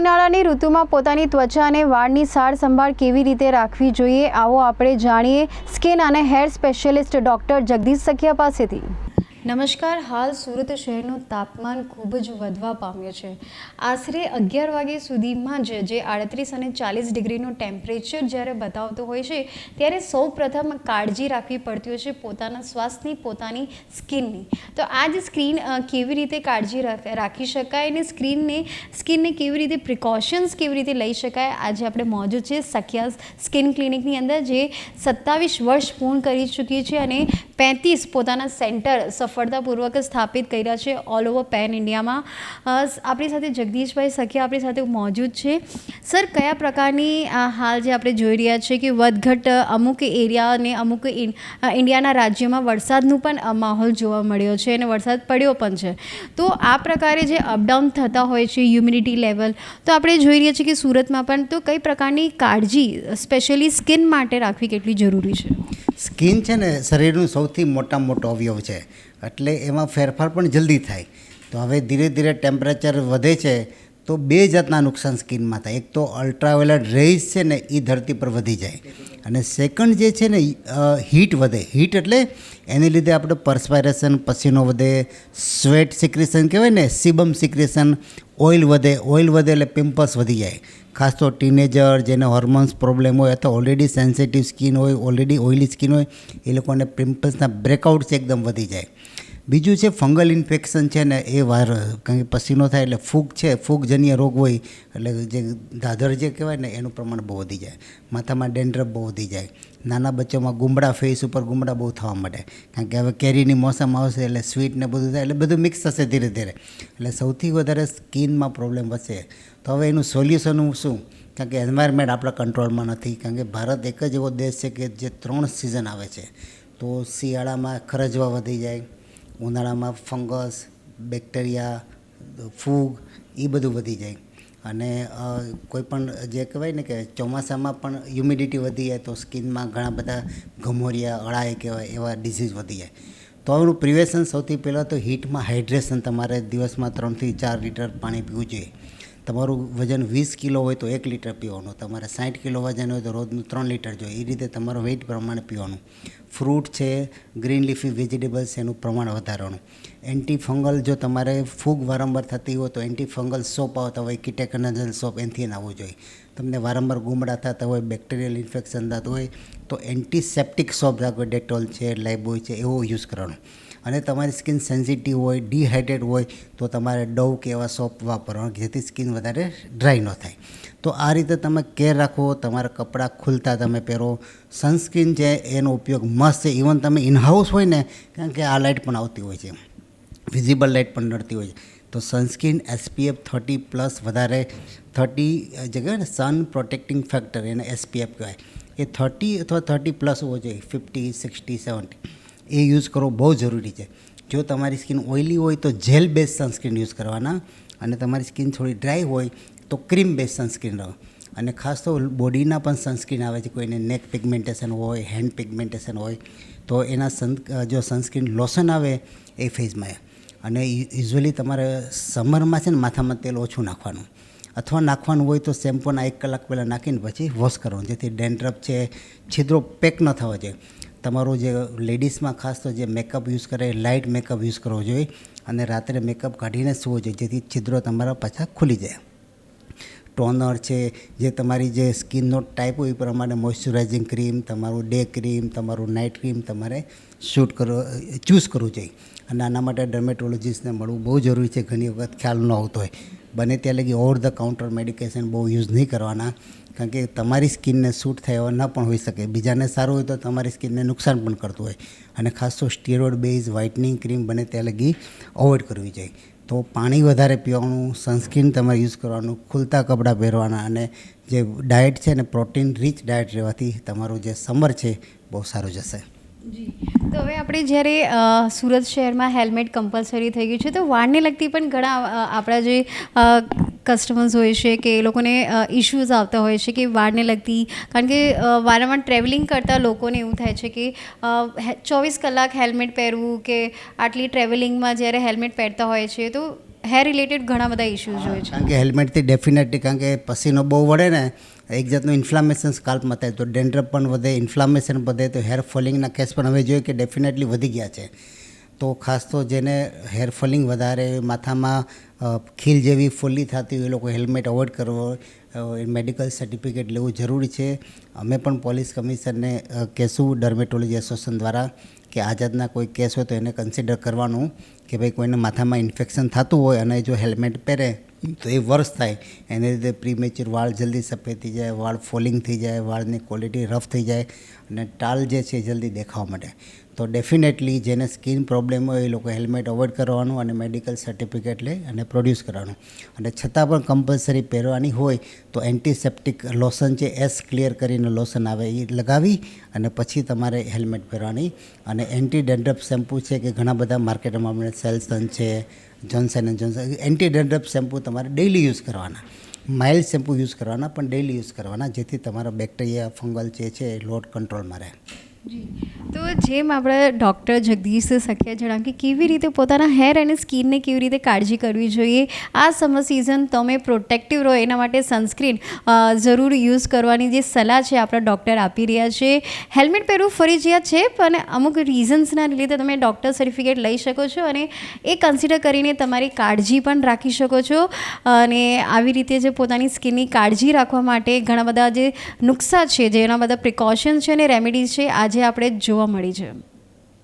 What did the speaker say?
ઉનાળાની ઋતુમાં પોતાની ત્વચા અને વાળની સાર સંભાળ કેવી રીતે રાખવી જોઈએ, આવો આપણે જાણીએ. સ્કિન અને hair specialist doctor Jagdish Sakhiya પાસેથી. નમસ્કાર, હાલ સુરત શહેરનું તાપમાન ખૂબ જ વધવા પામ્યું છે. આશરે અગિયાર વાગ્યા સુધીમાં જ, જે આડત્રીસ અને ચાલીસ ડિગ્રીનું ટેમ્પરેચર જ્યારે બતાવતું હોય છે, ત્યારે સૌ પ્રથમ કાળજી રાખવી પડતી હોય છે પોતાના સ્વાસ્થ્યની, પોતાની સ્કિનની. તો આ સ્ક્રીન કેવી રીતે કાળજી રાખ- રાખી શકાય અને સ્ક્રીનને સ્કિનને કેવી રીતે પ્રિકોશન્સ કેવી રીતે લઈ શકાય? આજે આપણે મોજૂદ છે સખિયા સ્કિન ક્લિનિકની અંદર, જે સત્તાવીસ વર્ષ પૂર્ણ કરી ચૂકી છે અને પેંતીસ પોતાના સેન્ટર સફળતાપૂર્વક સ્થાપિત કર્યા છે ઓલ ઓવર પેન ઇન્ડિયામાં આપણી સાથે જગદીશભાઈ સખિયા આપણી સાથે મોજૂદ છે. સર, કયા પ્રકારની હાલ જે આપણે જોઈ રહ્યા છે કે વધઘટ અમુક એરિયા અને અમુક ઇન્ડિયાના રાજ્યમાં વરસાદનું પણ માહોલ જોવા મળ્યો છે અને વરસાદ પડ્યો પણ છે. તો આ પ્રકારે જે અપડાઉન થતા હોય છે હ્યુમિડિટી લેવલ તો આપણે જોઈ રહ્યા છીએ કે સુરતમાં પણ, તો કઈ પ્રકારની કાળજી સ્પેશિયલી સ્કિન માટે રાખવી કેટલી જરૂરી છે? સ્કિન છે ને શરીરનું સૌથી મોટા મોટો અવયવ છે. એટલે એમાં ફેરફાર પણ જલ્દી થાય. તો હવે ધીરે ધીરે ટેમ્પરેચર વધે છે, તો બે જાતના નુકસાન સ્કિનમાં થાય. એક તો અલ્ટ્રાવાયોલેટ રેઝ છે ને એ ધરતી પર વધી જાય. અને સેકન્ડ જે છે ને હીટ વધે. હીટ એટલે એને લીધે આપણે પર્સપાયરેશન પસીનો વધે સ્વેટ સિક્રેશન કહેવાય ને સીબમ સિક્રેશન ઓઇલ વધે. ઓઇલ વધે એટલે પિમ્પલ્સ વધી જાય. ખાસ તો ટીનેજર જેને હોર્મોન્સ પ્રોબ્લેમ હોય અથવા ઓલરેડી સેન્સિટિવ સ્કિન હોય ઓલરેડી ઓઇલી સ્કિન હોય, એ લોકોને પિમ્પલ્સના બ્રેકઆઉટ્સ એકદમ વધી જાય. બીજું છે ફંગલ ઇન્ફેક્શન છે ને એ વાર, કારણ કે પસીનો થાય એટલે ફૂગ છે, ફૂગજન્ય રોગ હોય, એટલે જે દાદર જે કહેવાય ને, એનું પ્રમાણ બહુ વધી જાય. માથામાં ડેન્ડ્રફ બહુ વધી જાય. નાના બચ્ચોમાં ગુમડા ફેસ ઉપર ગુમડા બહુ થવા માંડે. કારણ કે હવે કેરીની મોસમ આવશે એટલે સ્વીટ ને બધું થાય, એટલે બધું મિક્સ થશે ધીરે ધીરે. એટલે સૌથી વધારે સ્કિનમાં પ્રોબ્લેમ વધશે તો હવે એનું સોલ્યુશન હું શું? કારણ કે એન્વાયરમેન્ટ આપણા કંટ્રોલમાં નથી. કારણ કે ભારત એક જ એવો દેશ છે કે જે ત્રણ સિઝન આવે છે. તો શિયાળામાં ખરજવા વધી જાય ઉનાળામાં ફંગસ, બેક્ટેરિયા, ફૂગ એ બધું વધી જાય. અને કોઈપણ જે કહેવાય ને કે ચોમાસામાં પણ હ્યુમિડિટી વધી જાય તો સ્કિનમાં ઘણા બધા ગમોરિયા અળાઈ કહેવાય એવા ડિઝીઝ વધી જાય. તો આનું પ્રિવેશન સૌથી પહેલાં તો હીટમાં હાઇડ્રેશન તમારે દિવસમાં ત્રણથી ચાર લીટર પાણી પીવું જોઈએ. તમારું વજન વીસ કિલો હોય તો એક લીટર પીવાનું, તમારે સાઠ કિલો વજન હોય તો રોજનું ત્રણ લીટર જોઈએ. એ રીતે તમારું વેઇટ પ્રમાણે પીવાનું. ફ્રૂટ છે, ગ્રીન લીફી વેજીટેબલ્સ એનું પ્રમાણ વધારવાનું. એન્ટી ફંગલ જો તમારે ફૂગ વારંવાર થતી હોય તો એન્ટી ફંગલ સોપ આવતા હોય કિટેકનજલ સોપ એનથી આવવું જોઈએ. તમને વારંવાર ગુમડા થતા હોય, બેક્ટેરિયલ ઇન્ફેક્શન થતું હોય, તો એન્ટીસેપ્ટિક સોપ રાખો. ડેટોલ છે લાઇબોય છે, એવો યુઝ કરવાનો. અને તમારી સ્કિન સેન્સિટિવ હોય ડિહાઇડ્રેટ હોય, તો તમારે ડવ કે એવા સોપ વાપરવાનો જેથી સ્કિન વધારે ડ્રાય ન થાય. તો આ રીતે તમે કેર રાખો, તમારા કપડાં ખુલતા તમે પહેરો. સનસ્ક્રીન છે એનો ઉપયોગ મસ્ત છે. ઇવન તમે ઇનહાઉસ હોય ને, કારણ કે આ લાઇટ પણ આવતી હોય છે. વિઝિબલ લાઇટ પણ નડતી હોય છે. તો સનસ્ક્રીન એસપીએફ થર્ટી પ્લસ વધારે, થર્ટી જે કહેવાય ને સન પ્રોટેક્ટિંગ ફેક્ટર એને એસપીએફ કહેવાય. એ થર્ટી અથવા થર્ટી પ્લસ હોવો જોઈએ, ફિફ્ટી, સિક્સટી, સેવન્ટી. એ યુઝ કરવો બહુ જરૂરી છે. જો તમારી સ્કિન ઓઇલી હોય તો જેલ બેઝ સનસ્ક્રીન યુઝ કરવાના અને તમારી સ્કિન થોડી ડ્રાય હોય તો ક્રીમ બેઝ સનસ્ક્રીન રહો. અને ખાસ તો બોડીના પણ સનસ્ક્રીન આવે છે, કોઈને નેક પિગમેન્ટેશન હોય, હેન્ડ પિગમેન્ટેશન હોય, તો એના સન, જો સનસ્ક્રીન લોશન આવે એ ફેઝમાં. અને યુઝ્યુઅલી તમારે સમરમાં છે ને માથામાં તેલ ઓછું નાખવાનું. અથવા નાખવાનું હોય તો શેમ્પૂના એક કલાક પહેલાં નાખીને પછી વોશ કરવાનું. જેથી ડેન્ડ્રફ છે, છિદ્રો પેક ન થવા જોઈએ. તમારું જે લેડીઝમાં ખાસ તો જે મેકઅપ યુઝ કરે લાઇટ મેકઅપ યુઝ કરવો જોઈએ અને રાત્રે મેકઅપ કાઢીને સૂવો જોઈએ, જેથી છિદ્રો તમારા પાછા ખુલી જાય. ટોનર છે, જે તમારી જે સ્કિનનો ટાઈપ હોય એ પ્રમાણે મોઇશ્ચરાઇઝિંગ ક્રીમ તમારું ડે ક્રીમ તમારું નાઇટ ક્રીમ તમારે શૂટ કરવો ચૂઝ કરવું જોઈએ. અને આના માટે ડર્મેટોલોજીસ્ટને મળવું બહુ જરૂરી છે, ઘણી વખત ખ્યાલ ન આવતો હોય. બને ત્યાં લગી ઓવર ધ કાઉન્ટર મેડિકેશન બહુ યુઝ નહીં કરવાના, કારણ કે તમારી સ્કિનને સૂટ થાય ન પણ હોઈ શકે. બીજાને સારું હોય તો તમારી સ્કિનને નુકસાન પણ કરતું હોય. અને ખાસ તો સ્ટીરોઇડ બેઝ, વ્હાઇટનિંગ ક્રીમ બને ત્યાં લગી અવોઇડ કરવી જોઈએ. તો પાણી વધારે પીવાનું, સનસ્ક્રીન તમારે યુઝ કરવાનું, ખુલતા કપડાં પહેરવાના અને જે ડાયટ છે ને પ્રોટીન રીચ ડાયટ રહેવાથી તમારું જે સમર છે બહુ સારું જશે. તો હવે આપણે જ્યારે સુરત શહેરમાં હેલ્મેટ કમ્પલસરી થઈ ગયું છે, તો વાળને લગતી પણ ઘણા આપણા જે કસ્ટમર્સ હોય છે કે એ લોકોને ઇશ્યુઝ આવતા હોય છે કે વાળને લગતી, કારણ કે વારંવાર ટ્રેવલિંગ કરતા લોકોને એવું થાય છે કે ચોવીસ કલાક હેલ્મેટ પહેરવું કે આટલી ટ્રાવેલિંગમાં જ્યારે હેલ્મેટ પહેરતા હોય છે, તો હેર રિલેટેડ ઘણા બધા ઇશ્યુઝ હોય છે. કારણ કે હેલ્મેટથી ડેફિનેટલી કારણ કે પસીનો બહુ વળે ને એક જાતનું ઇન્ફ્લામેશન સ્કાલ્પમાં થાય. તો ડેન્ડ્રફ પણ વધે ઇન્ફ્લામેશન વધે તો હેર ફોલિંગના કેસ પણ હવે જોઈએ કે ડેફિનેટલી વધી ગયા છે. તો ખાસ તો જેને હેર ફોલિંગ વધારે માથામાં ખીલ જેવી ફોલ્લી થતી હોય એ લોકો હેલ્મેટ અવોઇડ કરવો મેડિકલ સર્ટિફિકેટ લેવું જરૂરી છે. અમે પણ પોલીસ કમિશનરને અ, કહેશું ડર્મેટોલોજી એસોસિએશન દ્વારા કે આ જાતના કોઈ કેસ હોય તો એને કન્સિડર કરવાનું કે ભાઈ કોઈને માથામાં ઇન્ફેક્શન થતું હોય અને જો હેલ્મેટ પહેરે તો એ વર્ષ થાય. એને લીધે પ્રીમેચ્યોર વાળ જલ્દી સફેદ થઈ જાય, વાળ ફોલિંગ થઈ જાય, વાળની ક્વોલિટી રફ થઈ જાય અને ટાલ જે છે જલ્દી દેખાવા માટે. તો ડેફિનેટલી જેને સ્કિન પ્રોબ્લેમ હોય એ લોકો હેલ્મેટ અવોઇડ કરવાનું અને મેડિકલ સર્ટિફિકેટ લે અને પ્રોડ્યુસ કરવાનું. અને છતાં પણ કમ્પલસરી પહેરવાની હોય તો એન્ટીસેપ્ટિક લોશન છે એસ ક્લિયર કરીને લોશન આવે એ લગાવી અને પછી તમારે હેલ્મેટ પહેરવાની. અને એન્ટી ડેન્ડ્રફ શેમ્પૂ છે કે ઘણા બધા માર્કેટમાં આપણે સેલ્સન છે Johnson and Johnson. Anti dandruff shampoo તમારે ડેઈલી યુઝ કરવાના. માઇલ્ડ શેમ્પૂ યુઝ કરવાના, પણ ડેઈલી યુઝ કરવાના, જેથી તમારા બેક્ટેરિયા ફંગલ જે છે એ લોડ કંટ્રોલમાં રહે. તો જેમ આપણે ડૉક્ટર જગદીશ સખ્યા જણાવ્યું કે કેવી રીતે પોતાના હેર અને સ્કિનને કેવી રીતે કાળજી કરવી જોઈએ, આ સમર સિઝન તમે પ્રોટેક્ટિવ રહો એના માટે સનસ્ક્રીન જરૂર યુઝ કરવાની જે સલાહ છે આપણા ડૉક્ટર આપી રહ્યા છે. હેલ્મેટ પહેરવું ફરજિયાત છે, પણ અમુક રીઝન્સના લીધે તમે ડૉક્ટર સર્ટિફિકેટ લઈ શકો છો અને એ કન્સિડર કરીને તમારી કાળજી પણ રાખી શકો છો. અને આવી રીતે જે પોતાની સ્કિનની કાળજી રાખવા માટે ઘણા બધા જે નુસ્ખા છે જેના બધા પ્રિકોશન્સ છે અને રેમેડીઝ છે આજે આપણે જોવા મળી છે.